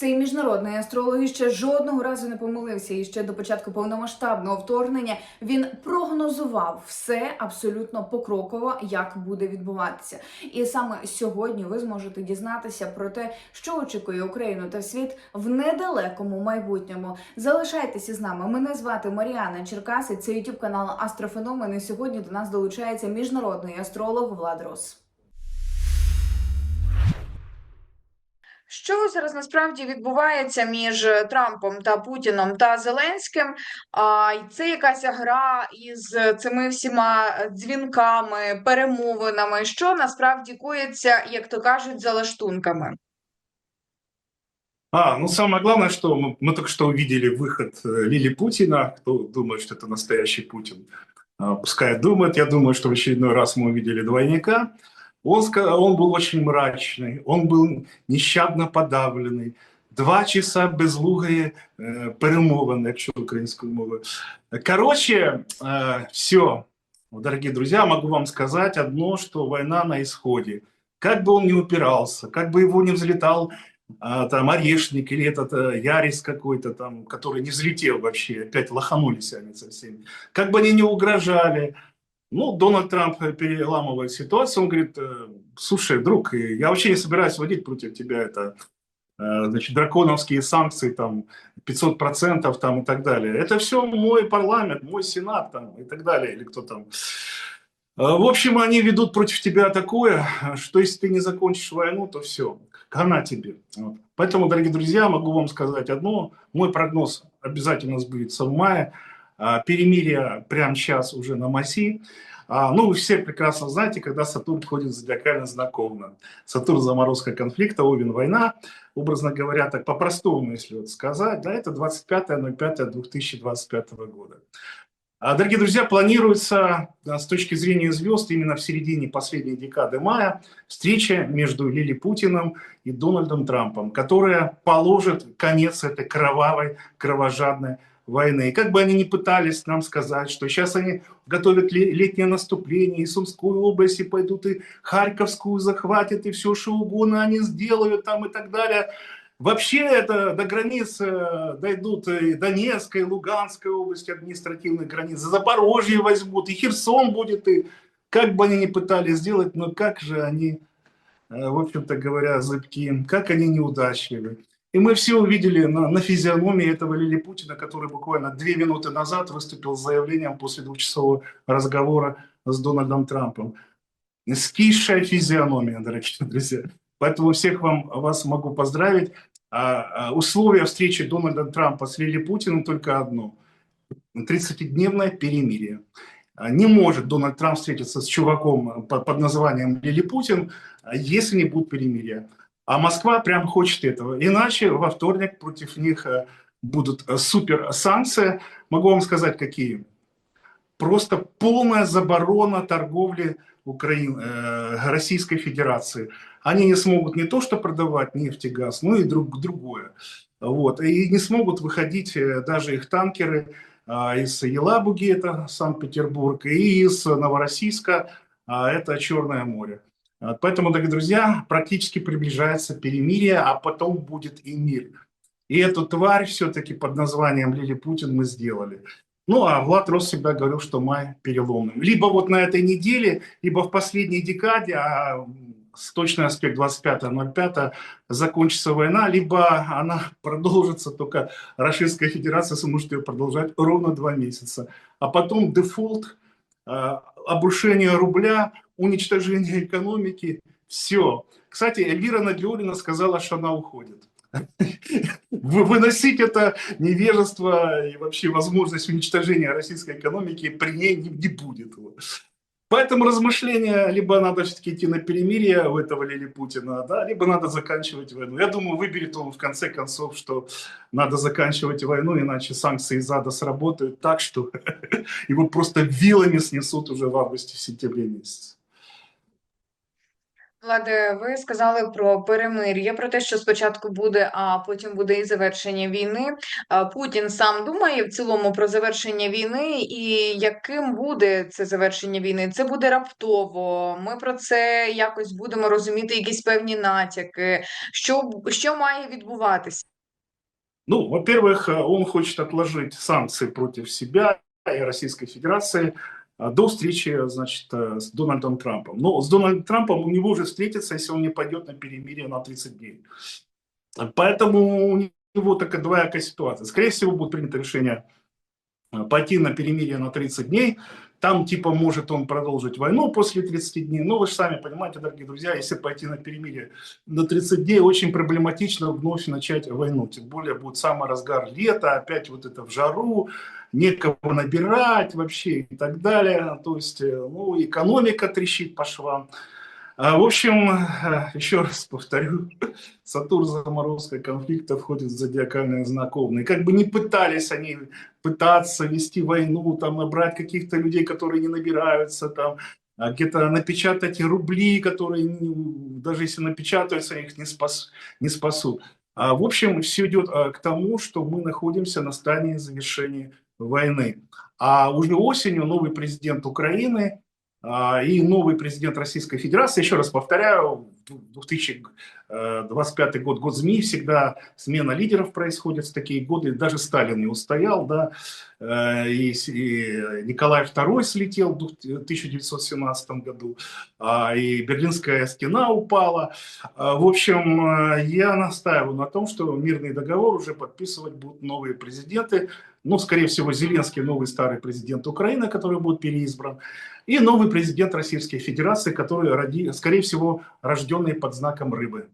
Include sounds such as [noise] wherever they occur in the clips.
Цей міжнародний астролог ще жодного разу не помилився, і ще до початку повномасштабного вторгнення він прогнозував все абсолютно покроково, як буде відбуватися. І саме сьогодні ви зможете дізнатися про те, що очікує Україну та світ в недалекому майбутньому. Залишайтеся з нами. Мене звати Маріана Черкаси. Це youtube канал Астрофеномен. І сьогодні до нас долучається міжнародний астролог Влад Рос. Що зараз насправді відбувається між Трампом та Путіном та Зеленським? А й це якась гра із цими всіма дзвінками, перемовинами, що насправді коїться, як то кажуть, за лаштунками. А, ну самое главное, что мы, мы только что увидели выход э, Лили Путина. Кто думает, что это настоящий Путин, а, пускай думает. Я думаю, что в очередной раз мы увидели двойника. Он, ска- он был очень мрачный, он был нещадно подавлений. Два часа безлугої е, перемовини, якщо українською мовою. Короче, э, все, дорогие друзья, могу вам сказать одно, что война на исходе. Как бы он ни упирался, как бы его не взлетал там орешник или этот э, ярис какой-то там, который не взлетел вообще, опять лоханулись они совсем. Как бы они ни угрожали, ну, Дональд Трамп э, переламывает ситуацию, он говорит, э, слушай, друг, э, я вообще не собираюсь вводить против тебя это, значит, драконовские санкции, там, 500% там и так далее. Это все мой парламент, мой сенат там и так далее, или кто там. В общем, они ведут против тебя такое, что если ты не закончишь войну, то все, хана тебе. Вот. Поэтому, дорогие друзья, могу вам сказать одно. Мой прогноз обязательно сбудется в мае. А, Перемирие прямо сейчас уже на маси. А, Ну, вы все прекрасно знаете, когда Сатурн входит в зодиакально знакомно. Сатурн заморозка конфликта, Овен война. Образно говоря, так по-простому, если вот сказать, да, это 25.05.2025 года. А, Дорогие друзья, планируется с точки зрения звезд именно в середине последней декады мая встреча между Лили Путиным и Дональдом Трампом, которая положит конец этой кровавой, кровожадной войны. И как бы они ни пытались нам сказать, что сейчас они готовят ле- летнее наступление, и Сумскую область, и пойдут, и Харьковскую захватят, и все, что угодно они сделают там и так далее. Вообще это до границ э, дойдут и Донецкой, и Луганской области, административных границ, Запорожье возьмут, и Херсон будет, и как бы они ни пытались сделать, но как же они, э, в общем-то говоря, зыбки, как они неудачливы. И мы все увидели на, на физиономии этого Лили Путина, который буквально две минуты назад выступил с заявлением после двухчасового разговора с Дональдом Трампом. Скисшая физиономия, дорогие друзья. Поэтому всех вам, вас могу поздравить. А, а, условия встречи Дональда Трампа с Лили Путиным только одно. 30-дневное перемирие. А, Не может Дональд Трамп встретиться с чуваком под, под названием Лили Путин, а, если не будет перемирия. А Москва прям хочет этого. Иначе во вторник против них э, будут э, супер санкции. Могу вам сказать, какие. Просто полная заборона торговли Украин, э, Российской Федерации. Они не смогут не то что продавать нефть и газ, но и друг, другое. Вот. И не смогут выходить даже их танкеры из Елабуги, это Санкт-Петербург, и из Новороссийска, это Черное море. Поэтому, дорогие друзья, практически приближается перемирие, а потом будет и мир. И эту тварь все-таки под названием Лили Путин мы сделали. Ну, а Влад Рос всегда говорил, что май переломным. Либо вот на этой неделе, либо в последней декаде, а с точный аспект 25.05 закончится война, либо она [laughs] продолжится, только Российская Федерация сможет ее продолжать ровно два месяца. А потом дефолт, обрушение рубля, уничтожение экономики, все. Кстати, Эльвира Надлюрина сказала, что она уходит. Вы- Выносить это невежество и вообще возможность уничтожения российской экономики при ней не, не будет. Поэтому размышления, либо надо все-таки идти на перемирие у этого Лили Путина, да, либо надо заканчивать войну. Я думаю, выберет он в конце концов, что надо заканчивать войну, иначе санкции из сработают так, что [laughs] его просто вилами снесут уже в августе-сентябре месяце. Владе, ви сказали про перемир'я, про те, що спочатку буде, а потім буде і завершення війни. Путін сам думає в цілому про завершення війни, і яким буде це завершення війни? Це буде раптово. Ми про це якось будемо розуміти, якісь певні натяки. Що, що має відбуватися? Ну, во-первых, э, он хочет отложить санкции против себя и Российской Федерации а, до встречи, значит, э, с Дональдом Трампом. Но с Дональдом Трампом у него уже встретиться, если он не пойдет на перемирие на 30 дней. Поэтому у него такая двоякая ситуация. Скорее всего, будет принято решение э, пойти на перемирие на 30 дней. Там, типа, может он продолжить войну после 30 дней. Но вы же сами понимаете, дорогие друзья, если пойти на перемирие на 30 дней, очень проблематично вновь начать войну. Тем более будет самый разгар лета, опять вот это в жару, некого набирать вообще и так далее. То есть, э, ну, экономика трещит по швам. А, В общем, э, еще раз повторю, [laughs] Сатурн заморозка конфликта входит в зодиакальный знак Овна. И как бы не пытались они пытаться вести войну, там набрать каких-то людей, которые не набираются, там а, где-то напечатать рубли, которые даже если напечатаются, их не, спас, не спасут. А, в общем, все идет а, к тому, что мы находимся на стадии завершения войны. А уже осенью новый президент Украины и новый президент Российской Федерации, еще раз повторяю, 2025 год, год змеи, всегда смена лидеров происходит в такие годы, даже Сталин не устоял, да, Э, и, и Николай II слетел в двух- 1917 году, а, и Берлинская стена упала. А, В общем, э, я настаиваю на том, что мирный договор уже подписывать будут новые президенты, ну, скорее всего, Зеленский, новый старый президент Украины, который будет переизбран, и новый президент Российской Федерации, который, роди, скорее всего, рожденный под знаком рыбы.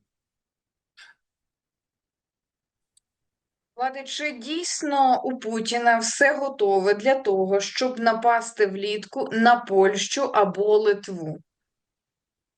Влади, чи дійсно у Путіна все готове для того, щоб напасти влітку на Польщу або Литву?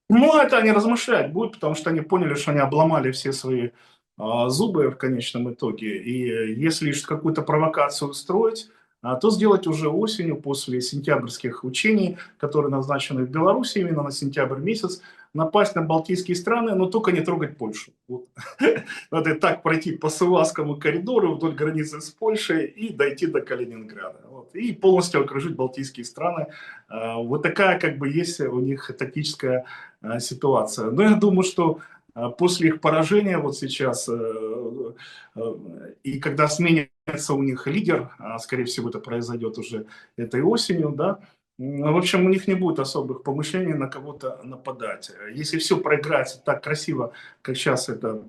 Ну, это они размышлять будут, потому что они поняли, что они обломали все свои а, зубы в конечном итоге. И э, если лишь какую-то провокацию устроить, а, то сделать уже осенью, после сентябрьских учений, которые назначены в Беларуси именно на сентябрь месяц, напасть на Балтийские страны, но только не трогать Польшу. Вот. [laughs] Надо так пройти по Сывасскому коридору вдоль границы с Польшей и дойти до Калининграда. Вот. И полностью окружить Балтийские страны. А, Вот такая как бы есть у них тактическая э, ситуация. Но я думаю, что э, после их поражения вот сейчас, э, э, и когда сменится у них лидер, а, скорее всего это произойдет уже этой осенью, да, в общем, у них не будет особых помышлений на кого-то нападать. Если все проиграется так красиво, как сейчас это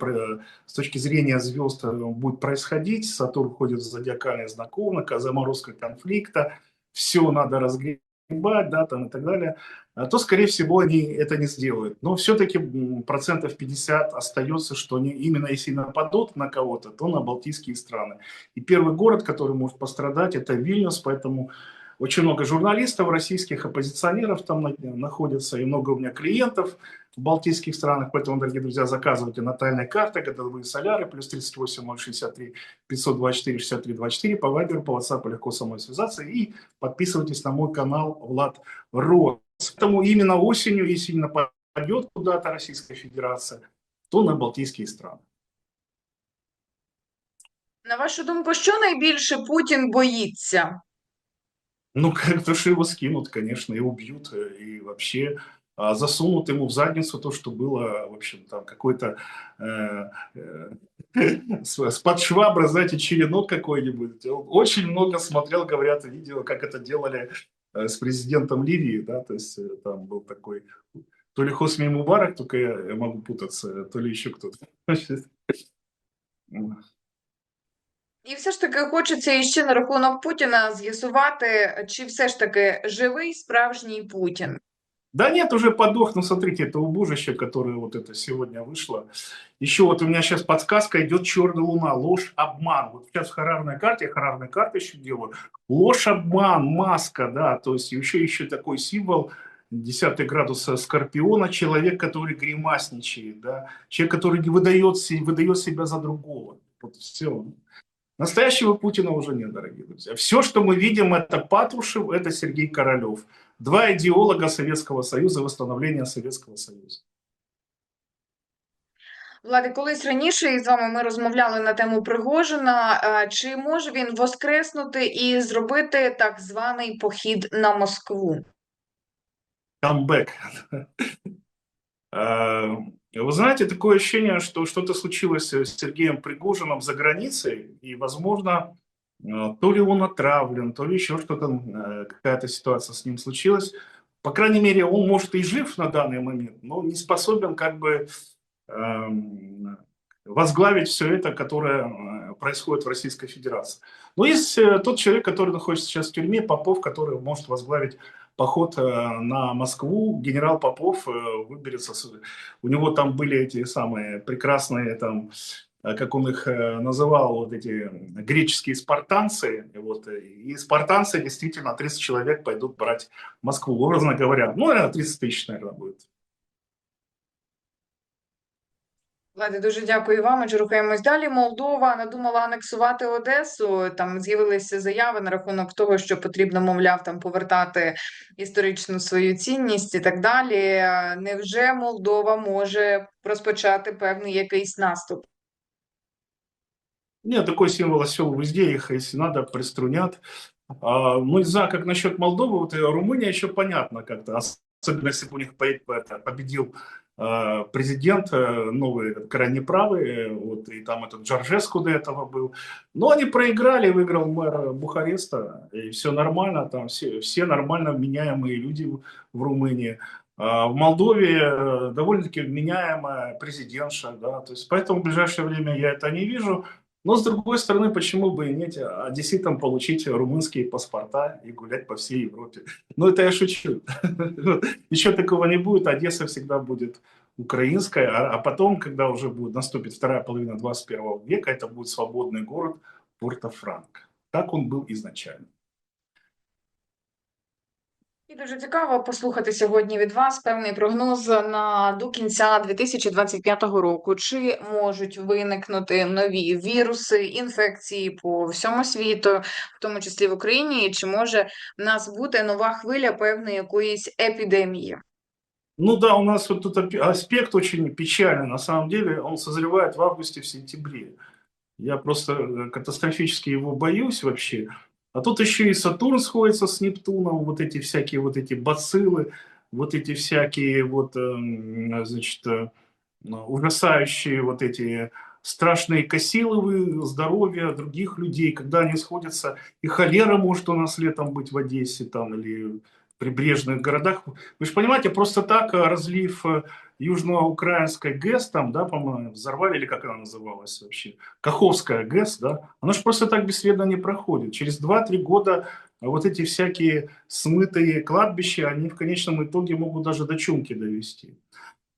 с точки зрения звезд э, будет происходить, Сатурн входит в зодиакальный знак Овна, заморозка конфликта, все надо разгребать, да, там и так далее, а, то, скорее всего, они это не сделают. Но все-таки процентов 50 остается, что они именно если нападут на кого-то, то на Балтийские страны. И первый город, который может пострадать, это Вильнюс, поэтому очень много журналистов, российских оппозиционеров там на- находится, и много у меня клиентов в балтийских странах, поэтому, дорогие друзья, заказывайте натальные карты, годовые соляры, плюс 38 063 524 63 24, по Вайберу, по WhatsApp легко со мной связаться, и подписывайтесь на мой канал Влад Рос. Поэтому именно осенью, если не нападет куда-то Российская Федерация, то на Балтийские страны. На вашу думку, що найбільше Путін боїться? Ну, как-то же его скинут, конечно, и убьют, и вообще а, засунут ему в задницу то, что было, в общем, там какой-то э, э, с- с-под швабры, знаете, черенок какой-нибудь. Очень много смотрел, говорят, видео, как это делали э, с президентом Ливии, да, то есть там был такой, то ли Хосми Мубарак, только я могу путаться, то ли еще кто-то. І все ж таки хочеться іще на рахунок Путіна з'ясувати, чи все ж таки живий справжній Путін. Да нет, уже подох, ну смотрите, это убожище, которое вот это сегодня вышло. Еще вот у меня сейчас подсказка идет черная луна, ложь, обман. Вот сейчас в харарной карте, я харарные карты еще делаю, ложь, обман, маска, да, то есть еще, еще такой символ, 10 градус Скорпиона, человек, который гримасничает, да, человек, который не выдает, се- выдает себя за другого. Вот все. Настоящего Путина уже нет, дорогие друзья. Все, что мы видим, это Патрушев, это Сергей Королев. Два идеолога Советского Союза, восстановления Советского Союза. Влади, колись раніше із вами ми розмовляли на тему Пригожина. Е, Чи може він воскреснути і зробити так званий похід на Москву? камбэк. [laughs] Вы знаете, такое ощущение, что что-то случилось с Сергеем Пригожиным за границей, и, возможно, э, то ли он отравлен, то ли еще что-то, э, какая-то ситуация с ним случилась. По крайней мере, он, может, и жив на данный момент, но не способен как бы эм, возглавить все это, которое э, происходит в Российской Федерации. Но есть тот человек, который находится сейчас в тюрьме, Попов, который может возглавить поход э, на Москву. Генерал Попов э, выберется. У него там были эти самые прекрасные там э, как он их называл, вот эти греческие спартанцы. Вот, и спартанцы действительно 30 человек пойдут брать Москву, образно говоря. Ну, наверное, 30 тысяч, наверное, будет. Влади, дуже дякую вам. Отже, рухаємось далі. Молдова надумала анексувати Одесу. Там з'явилися заяви на рахунок того, що потрібно, мовляв, там повертати історичну свою цінність і так далі. Е, Невже Молдова може розпочати певний якийсь наступ? Нет, такой символ осел везде, их, если надо, приструнят. А, ну, не знаю, как насчет Молдовы, вот э, Румыния еще понятно как-то, особенно если бы у них по- это, победил э, президент э, новый, крайне правый, э, вот, и там этот Джорджеску до этого был. Но они проиграли, выиграл мэр Бухареста, и все нормально, там все, все нормально вменяемые люди в, в Румынии. А В Молдове э, довольно-таки вменяемая президентша, да, то есть поэтому в ближайшее время я это не вижу. Но, с другой стороны, почему бы и нет одесситам получить румынские паспорта и гулять по всей Европе? Ну, это я шучу. [laughs] Еще такого не будет. Одесса всегда будет украинская, а, а потом, когда уже будет наступит вторая половина 21 века, это будет свободный город Порто-Франко. Так он был изначально. І дуже цікаво послухати сьогодні від вас певний прогноз на до кінця 2025 року. Чи можуть виникнути нові віруси, інфекції по всьому світу, в тому числі в Україні, і чи може в нас бути нова хвиля певної якоїсь епідемії? Ну да, у нас тут аспект очень печальный, на самом деле, он созревает в августе, в сентябре. Я просто э, катастрофически его боюсь вообще. А тут еще и Сатурн сходится с Нептуном, вот эти всякие вот эти бациллы, вот эти всякие вот, эм, значит, э, ну, ужасающие вот эти страшные косиловые здоровья других людей, когда они сходятся, и холера может у нас летом быть в Одессе там или в прибрежных городах. Вы же понимаете, просто так э, разлив южноукраинской ГЭС, там, да, по-моему, взорвали, или как она называлась вообще, Каховская ГЭС, да, она же просто так бесследно не проходит. Через 2-3 года вот эти всякие смытые кладбища, они в конечном итоге могут даже до чумки довести.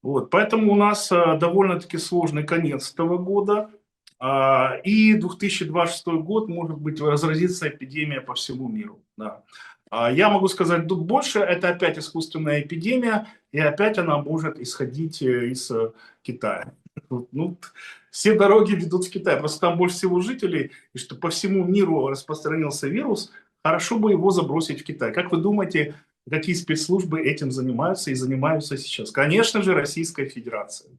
Вот, поэтому у нас э, довольно-таки сложный конец этого года, а, и 2026 год может быть разразится эпидемия по всему миру. Да. А Я могу сказать тут больше, это опять искусственная эпидемия, и опять она может исходить э, из э, Китая. Ну, все дороги ведут в Китай, просто там больше всего жителей, и что по всему миру распространился вирус, хорошо бы его забросить в Китай. Как вы думаете, какие спецслужбы этим занимаются и занимаются сейчас? Конечно же, Российская Федерация.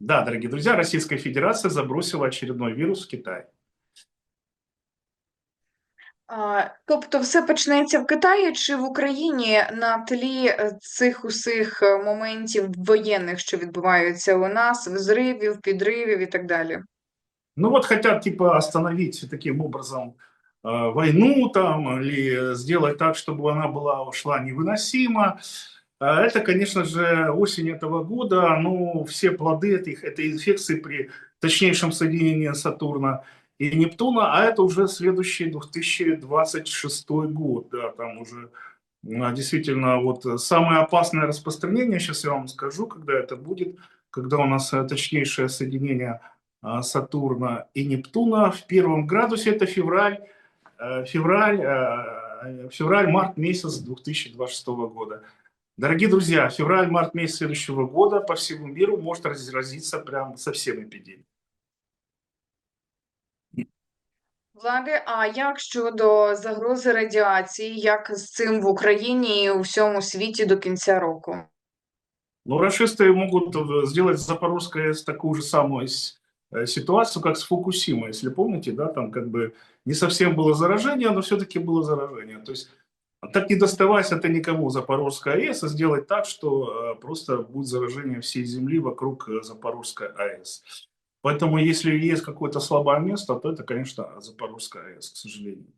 Да, дорогие друзья, Российская Федерация забросила очередной вирус в Китай. А, Тобто все почнеться в Китаї чи в Україні на тлі е, цих усіх е, моментів воєнних, що відбуваються у нас, взривів, підривів і так далі? Ну вот хотят типа остановить таким образом э, войну там или сделать так, чтобы она была ушла невыносимо. А Это, конечно же, осень этого года, ну, все плоды этих, этой инфекции при точнейшем соединении Сатурна и Нептуна, а это уже следующий 2026 год, да, там уже а, действительно вот самое опасное распространение, сейчас я вам скажу, когда это будет, когда у нас э, точнейшее соединение а, Сатурна и Нептуна в первом градусе, это февраль, э, февраль, э, февраль-март месяц 2026 года. Дорогие друзья, февраль-март месяц следующего года по всему миру может разразиться прям совсем эпидемия. Влади, а як щодо загрози радіації, як з цим в Україні і у всьому світі до кінця року? Но расисты могут э, сделать с Запорожской АЭС такую же самую с- э, ситуацию, как с Фукусимой, если помните, да, там как бы не совсем было заражение, но все-таки было заражение. То есть так не доставайся ты никому Запорожской АЭС и сделать так, что э, просто будет заражение всей земли вокруг э, Запорожской АЭС. Поэтому если есть какое-то слабое место, то это, конечно, Запорожская АЭС, к сожалению.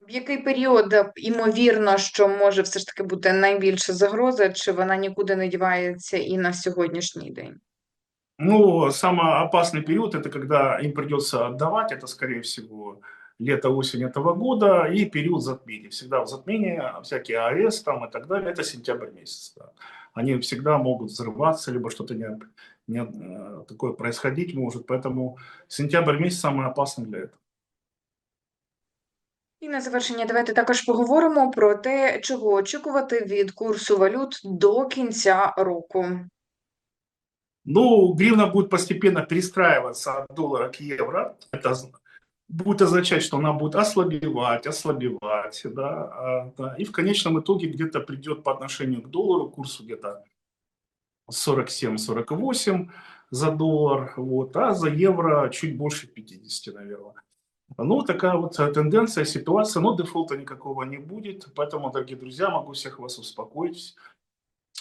В який період е, ймовірно, що може все ж таки бути найбільша загроза, чи вона нікуди не дівається і на сьогоднішній день? Ну, самый опасный период это когда им придется отдавать, это скорее всего лето-осень этого года и период затмения. Всегда в затмении всякие АЭС там и так далее, это сентябрь месяц. да. Они всегда могут взрываться, либо что-то не, не, э, такое происходить может, поэтому сентябрь месяц самый опасный для этого. І на завершення давайте також поговоримо про те, чого очікувати від курсу валют до кінця року. Ну, гривна будет постепенно перестраиваться от доллара к евро. Это з- будет означать, что она будет ослабевать, ослабевать, да, а, да. И в конечном итоге где-то придет по отношению к доллару курсу где-то 47-48 за доллар, вот, а за евро чуть больше 50, наверное. Ну, такая вот тенденция, ситуация, но дефолта никакого не будет, поэтому, дорогие друзья, могу всех вас успокоить,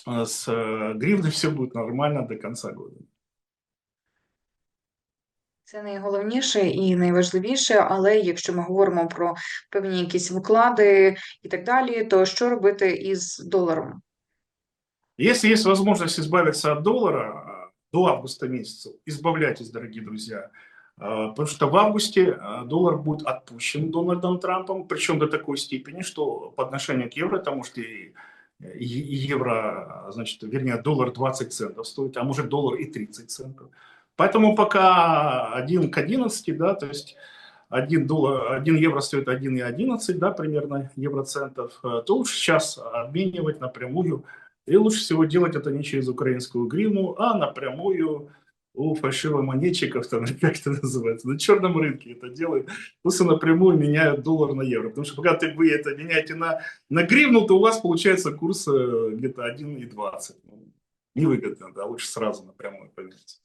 Э, с э, гривной [laughs] все будет нормально до конца года. Це найголовніше і найважливіше, але якщо ми говоримо про певні якісь вклади і так далі, то що робити із доларом? Если есть возможность избавиться от доллара до августа месяца, избавляйтесь, дорогие друзья. А, Потому что в августе доллар будет отпущен Дональдом Трампом, причем до такой степени, что по отношению к евро, потому что и, евро, значит, вернее, доллар 20 центов стоит, а может доллар и 30 центов. Поэтому пока 1 к 11, да, то есть 1, доллар, 1 евро стоит 1,11, да, примерно евроцентов, э, то лучше сейчас обменивать напрямую и лучше всего делать это не через украинскую гривну, а напрямую у фальшивомонетчиков, там, [laughs] как это называется, на черном рынке это делают. Просто напрямую меняют доллар на евро. Потому что пока ты, вы это меняете на, на гривну, то у вас получается курс э, где-то 1,20. Ну, невыгодно, да, лучше сразу напрямую поменять.